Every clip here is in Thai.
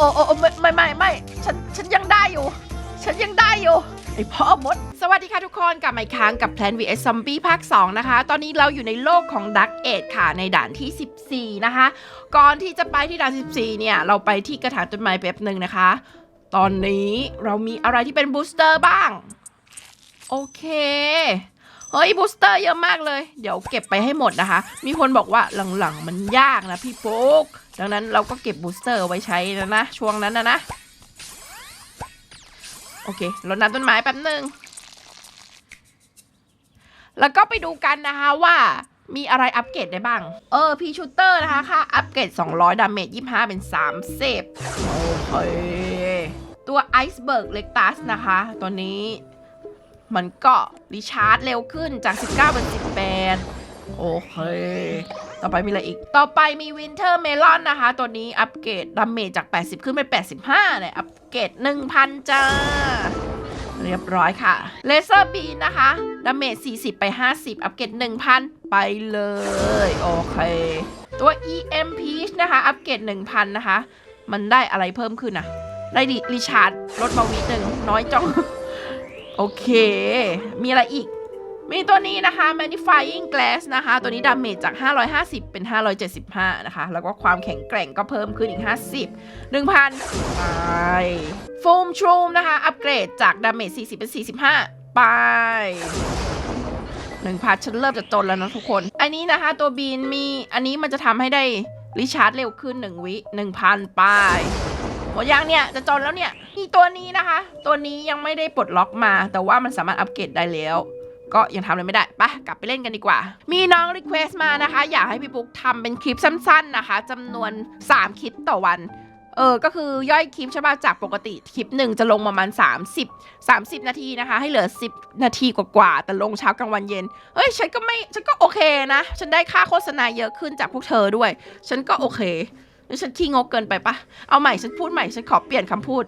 โอ้โอ้โอ้ไม่ไม่ไม่ไม่ฉันฉันยังได้อยู่ ฉันยังได้อยู่ไอพ่อมด สวัสดีค่ะทุกคนกลับมาอีกครั้งกับ Plan vs Zombie ภาค 2 นะคะ ตอนนี้เราอยู่ในโลกของ Dark Age ค่ะ ในด่านที่ 14 นะคะ ก่อนที่จะไปที่ด่าน 14 เนี่ย เราไปที่กระถางต้นไม้แป๊บหนึ่งนะคะ ตอนนี้เรามีอะไรที่เป็นบูสเตอร์บ้าง โอเค เฮ้ยบูสเตอร์เยอะมากเลย เดี๋ยวเก็บไปให้หมดนะคะ มีคนบอกว่าหลังๆมันยากนะพี่ปุ๊กดังนั้นเราก็เก็บบูสเตอร์ไว้ใช้นะนะช่วงนั้นนะนะ โอเครดน้ำต้นไม้แป๊บหนึ่งแล้วก็ไปดูกันนะคะว่ามีอะไรอัปเกรดได้บ้าง เออ พีชูเตอร์นะคะค่าอัปเกรด 200 ดาเมจ 25 เป็น 30 โอเค ตัวไอซ์เบิร์กเล็กตัสนะคะ ตัวนี้ มันก็รีชาร์จเร็วขึ้นจาก 19 เป็น 18 โอเค ต่อไปมีอะไรอีก ต่อไปมีวินเทอร์เมลอนนะคะ ตัวนี้อัปเกรดดาเมจจาก 80 ขึ้นเป็น85เลยอัปเกรด 1,000 จ้า เรียบร้อยค่ะ เลเซอร์บีนนะคะดาเมจ 40 ไป 50 อัปเกรด 1,000 ไปเลย โอเค ตัว EM Peach นะคะ อัปเกรด 1,000 นะคะ มันได้อะไรเพิ่มขึ้นอะได้รีชาร์จลดมาวิหนึ่งน้อยจัง โอเค มีอะไรอีก มีตัวนี้นะคะ Magnifying Glass นะคะ ตัวนี้ดาเมจจาก 550 เป็น 575 นะคะ แล้วก็ความแข็งแกร่งก็เพิ่มขึ้นอีก 50 1,000ไป Foam Shroom นะคะ อัปเกรดจากดาเมจ40 เป็น 45 ไปหนึ่งพันฉันเริ่มจะจนแล้วนะทุกคน อันนี้นะคะ ตัวบีนมีอันนี้มันจะทำให้ได้รีชาร์จเร็วขึ้น1วิ1,000ไป ดยังเนี่ยจะจนแล้วเนี่ยนี่ตัวนี้นะคะ ตัวนี้ยังไม่ได้ปลดล็อกมา แต่ว่ามันสามารถอัปเกรดได้แล้วก็ยังทำอะไรไม่ได้ไปะกลับไปเล่นกันดีกว่า มีน้องรีเควสต์มานะคะ อยากให้พี่ปุ๊กทำเป็นคลิปสั้นๆนะคะจำนวน 3 คลิปต่อวัน เออ ก็คือย่อยคลิปใช่ป่ะจากปกติคลิปหนึ่งจะลงประมาณ 30 30 นาทีนะคะ ให้เหลือ 10 นาทีกว่าๆแต่ลงเช้ากลางวันเย็นเฮ้ย ฉันก็ไม่ ฉันก็โอเคนะ ฉันได้ค่าโฆษณาเยอะขึ้นจากพวกเธอด้วย ฉันก็โอเค ฉันขี้งกเกินไปปะเอาใหม่ฉันพูดใหม่ฉันขอเปลี่ยนคำพูด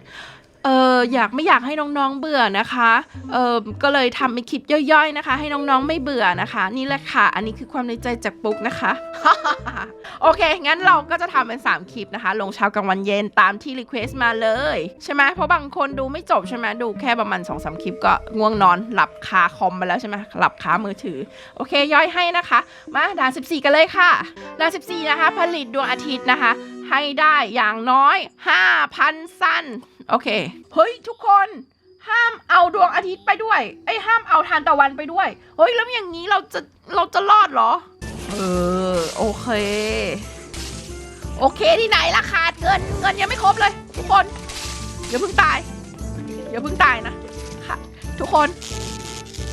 เอออยากไม่อยากให้น้องๆเบื่อนะคะเออก็เลยทำเป็นคลิปย่อยๆนะคะ ให้น้องๆไม่เบื่อนะคะ นี่แหละค่ะ อันนี้คือความในใจจากปุ๊กนะคะ โอเค งั้นเราก็จะทำเป็น 3 คลิปนะคะ ลงเช้ากลางวันเย็นตามที่รีเควสต์มาเลย ใช่ไหมเพราะบางคนดูไม่จบใช่ไหมดูแค่ประมาณ2อสคลิปก็ง่วงนอนหลับคาคอมไปแล้วใช่ไหมหลับคามือถือ โอเค ย่อยให้นะคะ มาด่าน14 กันเลยค่ะด่าน14 นะคะ ผลิตดวงอาทิตย์นะคะ ให้ได้อย่างน้อย 5,000สั้นโอเค เฮ้ย ทุกคนห้ามเอาดวงอาทิตย์ไปด้วยเอ้ห้ามเอาทานตะวันไปด้วย เฮ้ย แล้วอย่างนี้เราจะเราจะรอดเหรอ เออ โอเค โอเคที่ไหนล่ะขาดเงินเงินยังไม่ครบเลย ทุกคนอย่าเพิ่งตายอย่าเพิ่งตายนะค่ะทุกคน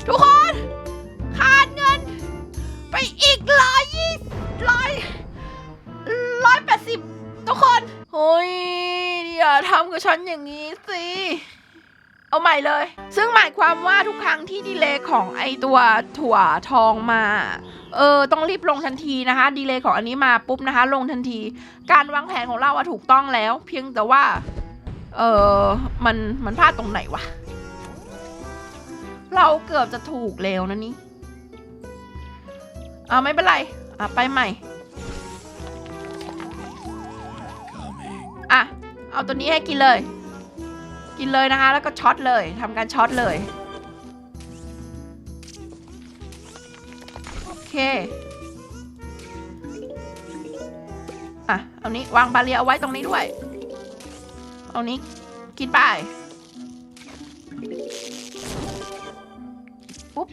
ทุกคน ขาดเงิน ไปอีกร้อยยี่ร้ คนเฮ้ยอย่าทำกับฉันอย่างนี้สิ เอาใหม่เลย ซึ่งหมายความว่าทุกครั้งที่ดีเลย์ของไอตัวถั่วทองมา เออต้องรีบลงทันทีนะคะ ดีเลย์ของอันนี้มาปุ๊บนะคะ ลงทันที การวางแผนของเราอะถูกต้องแล้ว เพียงแต่ว่า เออมันมันพลาดตรงไหนวะ เราเกือบจะถูกแล้วนะนี่อ่าไม่เป็นไร อะไปใหม่ เอาตัวนี้ให้กินเลย กินเลยนะคะ แล้วก็ช็อตเลยทำการช็อตเลยโอเคอะเอานี้วางบาเรียเอาไว้ตรงนี้ด้วย เอานี้กินไปปุ๊บ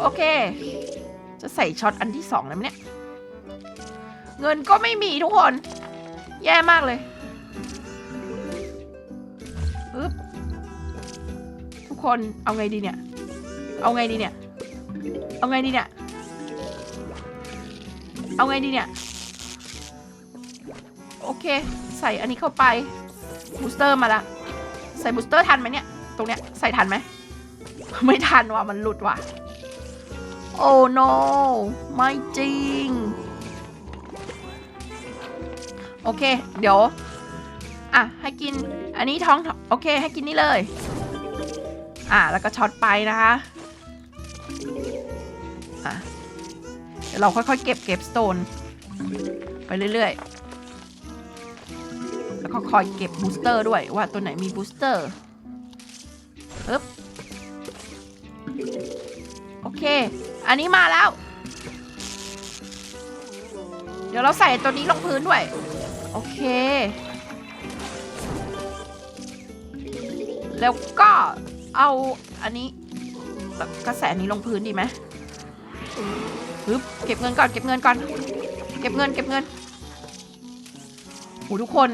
โอเค จะใส่ช็อตอันที่สองแล้วไหมเนี่ย เงินก็ไม่มีทุกคน แย่มากเลยอึ๊บทุกคนเอาไงดีเนี่ย เอาไงดีเนี่ย เอาไงดีเนี่ย เอาไงดีเนี่ย โอเค ใส่อันนี้เข้าไป บูสเตอร์มาละ ใส่บูสเตอร์ทันไหมเนี่ย ตรงเนี้ย ใส่ทันไหม ไม่ทันว่ะ มันหลุดว่ะ โอ้ no ไม่จริง อเค เดี๋ยว อะ ให้กิน อันนี้ท้อง โอเค ให้กินนี่เลย อะ แล้วก็ช็อตไปนะคะ อะ เดี๋ยวเราค่อยๆ เก็บเก็บสโตน ไปเรื่อยๆ แล้วก็คอยเก็บบูสเตอร์ด้วยว่าตัวไหนมีบูสเตอร์ปึ๊บโอเค อันนี้มาแล้ว เดี๋ยวเราใส่ตัวนี้ลงพื้นด้วย โอเค แล้วก็เอาอันนี้แบบกระแสนี้ลงพื้นดีไหมปึ๊บเก็บเงินก่อน เก็บเงินก่อน เก็บเงิน เก็บเงินโหทุกคน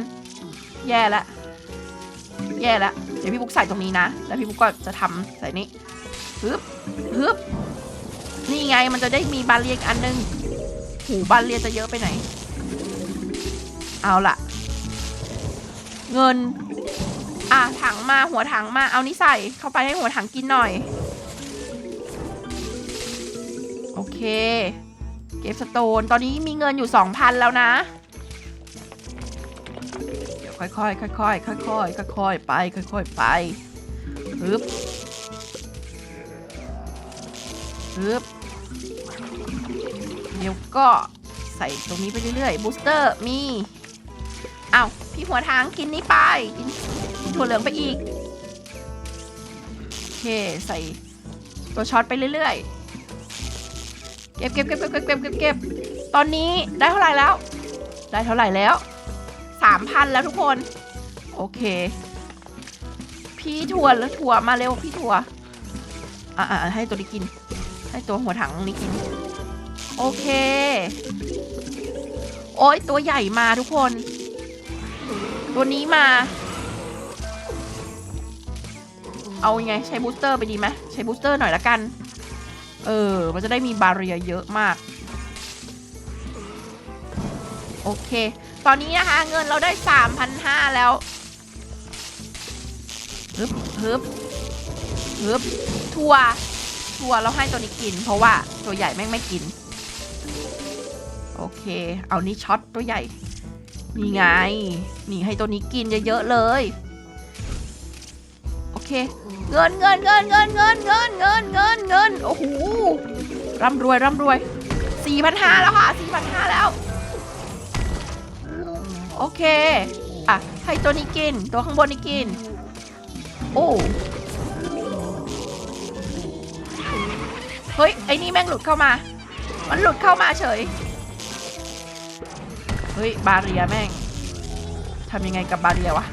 แย่ละ แย่ละ เดี๋ยวพี่บุ๊กใส่ตรงนี้นะ แล้วพี่บุ๊กก็จะทำใส่นี้ปึ๊บปึ๊บนี่ไงมันจะได้มีบานเรียกอันนึงหูบานเรียจะเยอะไปไหน เอาละเงิน อะถังมาหัวถังมาเอานี่ใส่เข้าไปให้หัวถังกินหน่อย โอเค เก็บสโตน ตอนนี้มีเงินอยู่สองพันแล้วนะเดี๋ยวค่อยๆค่อยๆค่อยๆค่อยๆไป ค่อยๆไปปึ๊บปึ๊บเดี๋ยวก็ใส่ตรงนี้ไปเรื่อยๆบูสเตอร์มี อ้าวพี่หัวทางกินนี่ไปกินถั่วเหลืองไปอีกโอเคใส่ตัวช็อตไปเรื่อยๆ เก็บเก็บเก็บเก็บเก็บเก็บเก็บตอนนี้ได้เท่าไหร่แล้ว ได้เท่าไหร่แล้วสามพันแล้วทุกคน โอเค พี่ถั่วแล้วถั่วมาเร็วพี่ถั่วอ่าให้ตัวนี้กิน ให้ตัวหัวถังนี้กิน โอเค โอ้ยตัวใหญ่มาทุกคน ตัวนี้มา เอายังไง ใช้บูสเตอร์ไปดีไหมใช้บูสเตอร์หน่อยละกัน เออ มันจะได้มีบาเรียเยอะมาก โอเค ตอนนี้นะคะ เงินเราได้ 3,500 แล้วฮึบฮึบฮึบทัวร์ทัวร์เราให้ตัวนี้กิน เพราะว่าตัวใหญ่แม่งไม่กิน โอเค เอานี่ช็อตตัวใหญ่ นี่ไง นี่ให้ตัวนี้กินเยอะๆเลย โอเค เงินเงินเงินเงินเงินเงินเงินเงินเงินโอ้โห ร่ำรวยร่ำรวยสี่พันห้าแล้วค่ะสี่พันห้าแล้ว โอเค อะ ให้ตัวนี้กิน ตัวข้างบนนี้กิน โอ้เฮ้ย ไอ้นี่แม่งหลุดเข้ามา มันหลุดเข้ามาเฉย เฮ้ย บาเรียแม่งทำยังไงกับบาเรียวะ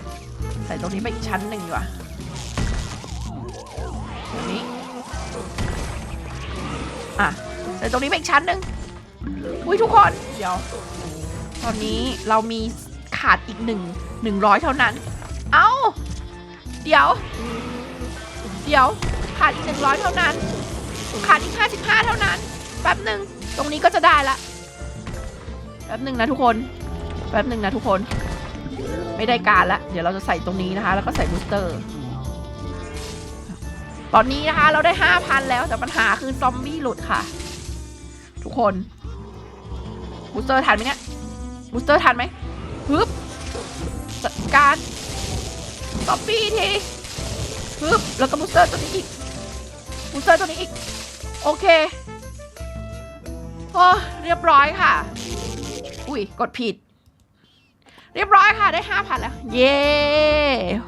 ใส่ตรงนี้ไปอีกชั้นหนึ่งดีกว่าตรงนี้ อะ ใส่ตรงนี้ไปอีกชั้นหนึ่งอุ้ยทุกคน เดี๋ยว ตอนนี้เรามีขาดอีกหนึ่งหนึ่งร้อยเท่านั้น เอ้า เดี๋ยว เดี๋ยว ขาดอีกหนึ่งร้อยเท่านั้น ขาดอีกห้าสิบห้าเท่านั้น แป๊บหนึ่ง ตรงนี้ก็จะได้ละ ป๊บหนึ่งนะทุกคน แป๊บหนึ่งนะทุกคน ไม่ได้การละ เดี๋ยวเราจะใส่ตรงนี้นะคะ แล้วก็ใส่บูสเตอร์ ตอนนี้นะคะเราได้ห้าพันแล้วแต่ปัญหาคือซอมบี้หลุดค่ะ ทุกคนบูสเตอร์ทันไหมเนี่ยบูสเตอร์ทันไหมฮึบจัดการซอมบี้ทีฮึบแล้วก็บูสเตอร์ตัวนี้อีกบูสเตอร์ตัวนี้อีก โอเคโอ้เรียบร้อยค่ะ อุ้ยกดผิด เรียบร้อยค่ะได้ห้าพันแล้ว เย้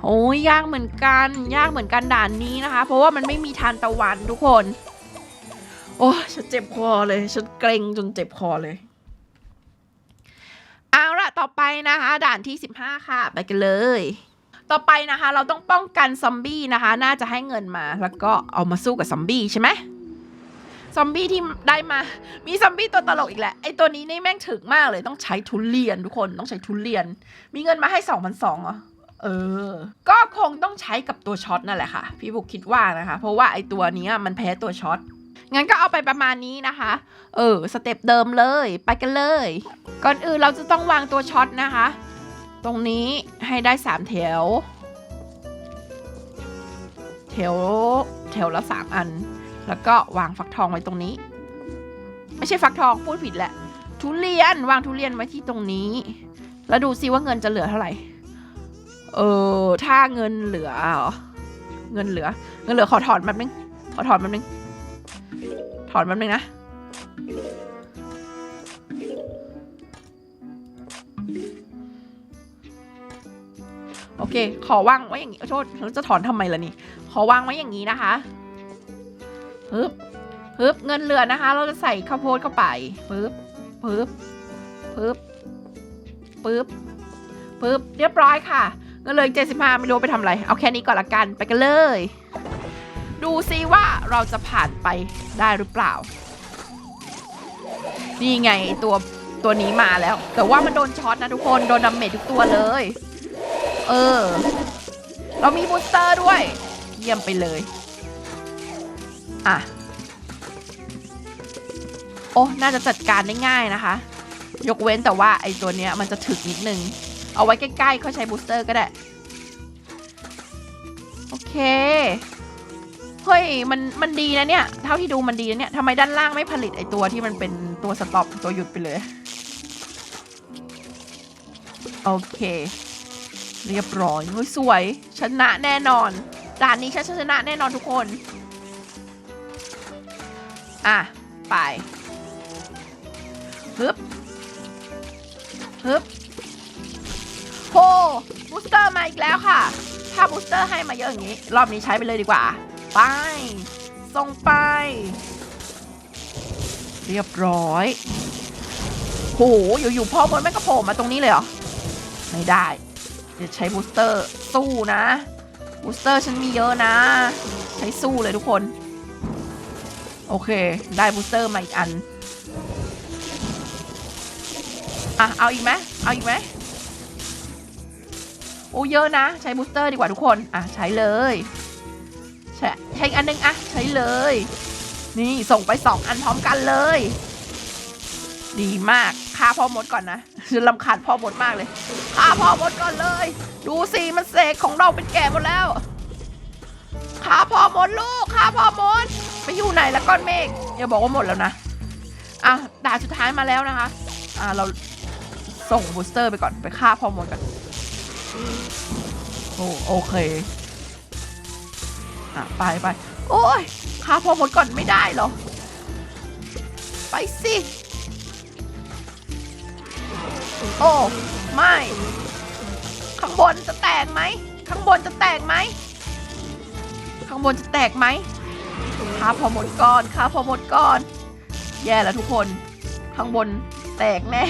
โอ้ยยากเหมือนกัน ยากเหมือนกันด่านนี้นะคะ เพราะว่ามันไม่มีทานตะวันทุกคน โอ้ฉันเจ็บคอเลย ฉันเกรงจนเจ็บคอเลยเอาละต่อไปนะคะ ด่านที่ 15 ค่ะ ไปกันเลย ต่อไปนะคะ เราต้องป้องกันซอมบี้นะคะ น่าจะให้เงินมา แล้วก็เอามาสู้กับซอมบี้ใช่ไหม ซอมบี้ที่ได้มา มีซอมบี้ตัวตลกอีกแหละไอตัวนี้นี่แม่งถึกมากเลยต้องใช้ทุเรียนทุกคนต้องใช้ทุเรียน มีเงินมาให้สองพันสองเหรอเออ ก็คงต้องใช้กับตัวช็อตนั่นแหละค่ะ พี่บุกคิดว่านะคะ เพราะว่าไอตัวนี้มันแพ้ตัวช็อตงั้นก็เอาไปประมาณนี้นะคะ เออ สเต็ปเดิมเลย ไปกันเลย ก่อนอื่นเราจะต้องวางตัวช็อตนะคะ ตรงนี้ให้ได้สามแถว แถว แถวละสามอัน แล้วก็วางฟักทองไว้ตรงนี้ ไม่ใช่ฟักทองพูดผิดแหละ ทุเรียนวางทุเรียนไว้ที่ตรงนี้ แล้วดูซิว่าเงินจะเหลือเท่าไหร่ เออถ้าเงินเหลือเงินเหลือ เงินเหลือขอถอนแป๊บนึงขอถอนแป๊บนึงถอนแป๊บนึงนะโอเค ขอวางไว้อย่างนี้โทษเราจะถอนทำไมล่ะนี่ ขอวางไว้อย่างนี้นะคะ ฮึบฮึบเงินเหลือนะคะ เราจะใส่ข้าวโพดเข้าไปปึ๊บปึ๊บปึ๊บปึ๊บปึ๊บเรียบร้อยค่ะเงินเลยเจ็ดสิบห้าไม่รู้ไปทำอะไร เอาแค่นี้ก่อนละกันไปกันเลย ดูซิว่าเราจะผ่านไปได้หรือเปล่า นี่ไงตัวตัวนี้มาแล้ว แต่ว่ามันโดนช็อตนะทุกคนโดนดาเมจทุกตัวเลย เออ เรามีบูสเตอร์ด้วย เยี่ยมไปเลย อะ โอ้ น่าจะจัดการได้ง่ายนะคะ ยกเว้นแต่ว่าไอ้ตัวเนี้ยมันจะถึกนิดนึง เอาไว้ใกล้ๆเขาใช้บูสเตอร์ก็ได้ โอเค เฮ้ย มัน มันดีนะเนี่ย เท่าที่ดูมันดีนะเนี่ยทำไมด้านล่างไม่ผลิตไอ้ตัวที่มันเป็นตัวสต็อปตัวหยุดไปเลย โอเค เรียบร้อยเฮ้ยสวย ชนะแน่นอน ด่านนี้ฉันชนะแน่นอนทุกคน อะ ไปฮึบฮึบโหบูสเตอร์มาอีกแล้วค่ะ ถ้าบูสเตอร์ให้มาเยอะอย่างนี้ รอบนี้ใช้ไปเลยดีกว่า ไป ส่งไป เรียบร้อยโหอยู่ๆพ่อบนแม่งก็โผล่มาตรงนี้เลยเหรอ ไม่ได้ เดี๋ยวใช้บูสเตอร์สู้นะ บูสเตอร์ฉันมีเยอะนะ ใช้สู้เลยทุกคน โอเค ได้บูสเตอร์มาอีกอัน อะ เอาอีกไหมเอาอีกไหมโอ้เยอะนะ ใช้บูสเตอร์ดีกว่าทุกคน อะ ใช้เลย ใช้ใช้อันหนึงอะ ใช้เลย นี่ส่งไปสองอันพร้อมกันเลย ดีมากฆ่าพ่อมดก่อนนะฉันลำคาญพ่อมดมากเลยฆ่าพ่อมดก่อนเลย ดูสิมันเสกของเราเป็นแก่หมดแล้วฆ่าพ่อมดลูกฆ่าพ่อมด ไปอยู่ไหนแล้วก้อนเมฆอย่าบอกว่าหมดแล้วนะอะด่าสุดท้ายมาแล้วนะคะ อะเราส่งบูสเตอร์ไปก่อนไปฆ่าพอมดกันโอ้โอเคอะไปไปโอ้ยฆ่าพอมดก่อนไม่ได้เหรอ ไปสิโอ้ไม่ข้างบนจะแตกไหมข้างบนจะแตกไหมข้างบนจะแตกไหม ข้าพอหมดก่อนข้าพอหมดก่อน แย่แล้วทุกคน ข้างบนแตกแน่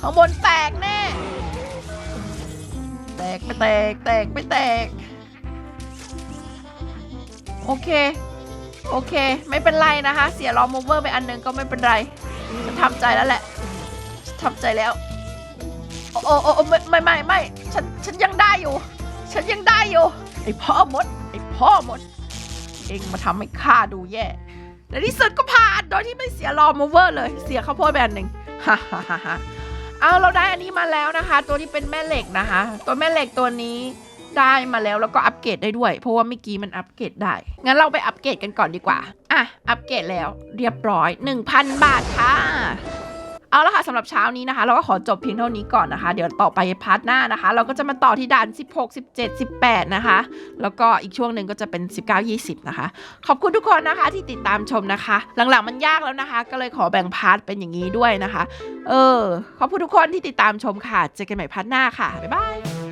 ข้างบนแตกแน่ แตกไม่แตก แตกไม่แตก โอเค โอเค ไม่เป็นไรนะคะ เสียลอมโอเวอร์ไปอันหนึงก็ไม่เป็นไรฉันทำใจแล้วแหละทำใจแล้วโอ้โอ้โอ้ไม่ไม่ไม่ไม่ฉันฉันยังได้อยู่ ฉันยังได้อยู่ ไอพ่อมด ไอพ่อมด เองมาทำให้ข้าดูแย่ในที่สุดก็ผ่านโดยที่ไม่เสียรอมโอเวอร์เลย เสียข้าวโพดแบนหนึ่งฮ่าฮ่าฮ่าฮ่าเอาเราได้อันนี้มาแล้วนะคะ ตัวที่เป็นแม่เหล็กนะคะ ตัวแม่เหล็กตัวนี้ได้มาแล้วแล้วก็อัปเกรดได้ด้วย เพราะว่าเมื่อกี้มันอัปเกรดได้ งั้นเราไปอัปเกรดกันก่อนดีกว่า อะ อัปเกรดแล้วเรียบร้อย 1,000 บาทค่ะ เอาละค่ะสำหรับเช้านี้นะคะ เราก็ขอจบเพียงเท่านี้ก่อนนะคะ เดี๋ยวต่อไปพาร์ทหน้านะคะ เราก็จะมาต่อที่ด่าน 16 17 18 นะคะ แล้วก็อีกช่วงหนึ่งก็จะเป็น 19 20 นะคะ ขอบคุณทุกคนนะคะที่ติดตามชมนะคะ หลังๆมันยากแล้วนะคะ ก็เลยขอแบ่งพาร์ทเป็นอย่างนี้ด้วยนะคะ เออขอบคุณทุกคนที่ติดตามชมค่ะเจอกันใหม่พาร์ทหน้าค่ะบ๊ายบาย